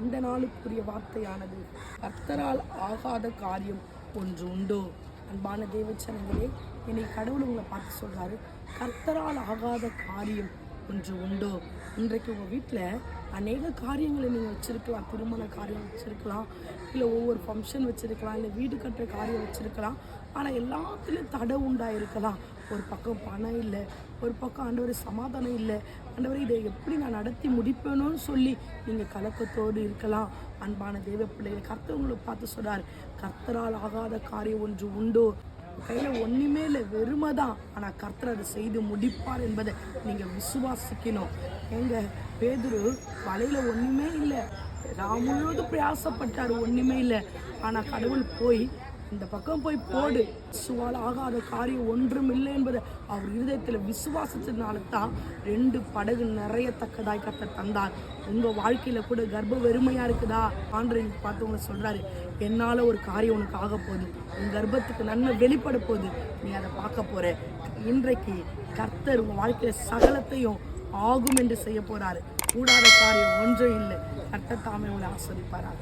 இந்த நாளுக்குரிய வார்த்தையானது கர்த்தரால் ஆகாத காரியம் ஒன்று உண்டோ. அன்பான தேவச்சனங்களே என்னை கடவுள் உங்களை பார்த்து சொல்றாரு கர்த்தரால் ஆகாத காரியம் ஒன்று உண்டோ? இன்றைக்கு உங்கள் வீட்டில் அநேக காரியங்களை நீங்கள் வச்சுருக்கலாம். திருமண காரியம் வச்சுருக்கலாம். இல்லை ஒவ்வொரு ஃபங்க்ஷன் வச்சுருக்கலாம். இல்லை வீடு கட்டுற காரியம் வச்சுருக்கலாம். ஆனால் எல்லாத்துலேயும் தடை உண்டாயிருக்கலாம். ஒரு பக்கம் பணம் இல்லை. ஒரு பக்கம் ஆண்டவர் சமாதானம் இல்லை. ஆண்டவர் இதை எப்படி நான் நடத்தி முடிப்பேனோன்னு சொல்லி நீங்கள் கலக்கத்தோடு இருக்கலாம். அன்பான தேவ பிள்ளைகளை கர்த்தவங்களை பார்த்து சொல்கிறார் கர்த்தரால் ஆகாத காரியம் ஒன்று உண்டோ? கையில் ஒன்றுமே இல்லை வெறுமை தான் ஆனால் கர்த்தர் அதை செய்து முடிப்பார் என்பதை நீங்கள் விசுவாசிக்கணும். எங்கள் பேதுரு வலையில் ஒன்றுமே இல்லை. நான் முழுவதும் பிரயாசப்பட்டார் ஒன்றுமே இல்லை. ஆனால் கடவுள் போய் இந்த பக்கம் போய் போடு. சுவால் ஆகாத காரியம் ஒன்றும் இல்லை என்பதை அவர் இருதயத்தில் விசுவாசிச்சதுனால தான் ரெண்டு படகு நிறையத்தக்கதாய் கத்த தந்தார். உங்கள் வாழ்க்கையில் கூட கர்ப்ப வெறுமையாக இருக்குதா? ஆண்டு பார்த்து உங்களை சொல்கிறாரு என்னால் ஒரு காரியம் உனக்கு ஆக போகுது. உன் கர்ப்பத்துக்கு நன்மை வெளிப்பட போகுது. நீ அதை பார்க்க போகிற இன்றைக்கு கர்த்தர் உங்கள் வாழ்க்கையில் சகலத்தையும் ஆகும் என்று செய்ய போகிறாரு கூடாத காரியம் ஒன்றும் இல்லை. கர்த்தர் தாமே உங்களை ஆஸ்வதிப்பாராக.